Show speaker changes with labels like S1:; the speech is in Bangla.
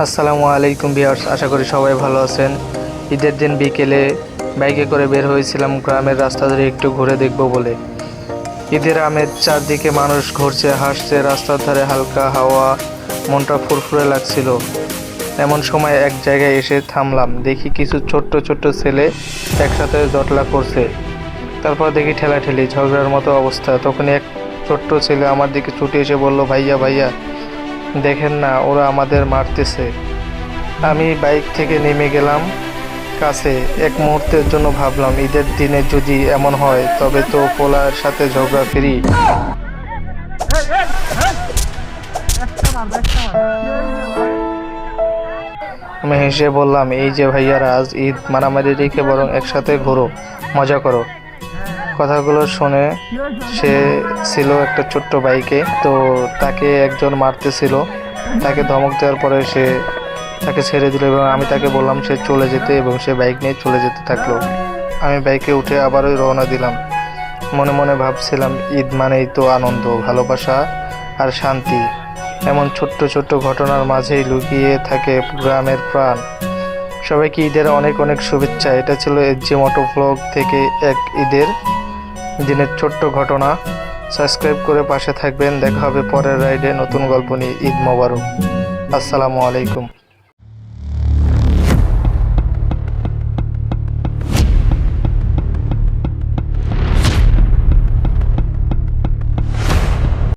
S1: আসসালামু আলাইকুম ভিউয়ার্স, আশা করি সবাই ভালো আছেন। ঈদের দিন বিকেলে বাইকে করে বের হয়েছিলাম গ্রামের রাস্তা ধরে একটু ঘুরে দেখব বলে। ঈদের আমের চারদিকে মানুষ ঘুরছে, হাসছে, রাস্তার ধারে হালকা হাওয়া, মনটা ফুরফুরে লাগছিল। এমন সময় এক জায়গায় এসে থামলাম, দেখি কিছু ছোট্ট ছোট্ট ছেলে একসাথে জটলা করছে। তারপর দেখি ঠেলাঠেলি, ঝগড়ার মতো অবস্থা। তখন এক ছোট্ট ছেলে আমার দিকে ছুটে এসে বলল, ভাইয়া ভাইয়া, দেখেন না, ওরা আমাদের মারতেছে। আমি বাইক থেকে নেমে গেলাম কাছে। এক মুহূর্তের জন্য ভাবলাম, ঈদের দিনে যদি এমন হয়, তবে তো পোলার সাথে ঝগড়া ফ্রি? আমি হেসে বললাম, এই যে ভাইয়ারা, আজ ঈদ মারামারি রেখে বরং একসাথে ঘোরো, মজা করো। কথাগুলো শুনে সে ছিল একটা ছোট্ট বাইকে তো তাকে একজন মারতেছিল। তাকে ধমক দেওয়ার পরে সে তাকে ছেড়ে দিল এবং আমি তাকে বললাম সে চলে যেতে এবং সে বাইক নিয়ে চলে যেতে থাকল। আমি বাইকে উঠে আবারও রওনা দিলাম। মনে মনে ভাবছিলাম, ঈদ মানেই তো আনন্দ, ভালোবাসা আর শান্তি। এমন ছোট্ট ছোট্ট ঘটনার মাঝেই লুকিয়ে থাকে গ্রামের প্রাণ। সবাইকে ঈদের অনেক অনেক শুভেচ্ছা। এটা ছিল এসজি মোটো ব্লগ থেকে এক ঈদের দিনের ছোট্ট ঘটনা। সাবস্ক্রাইব করে পাশে থাকবেন। দেখা হবে পরের রাইডে নতুন গল্প নিয়ে। ঈদ মোবারক। আসসালামু আলাইকুম।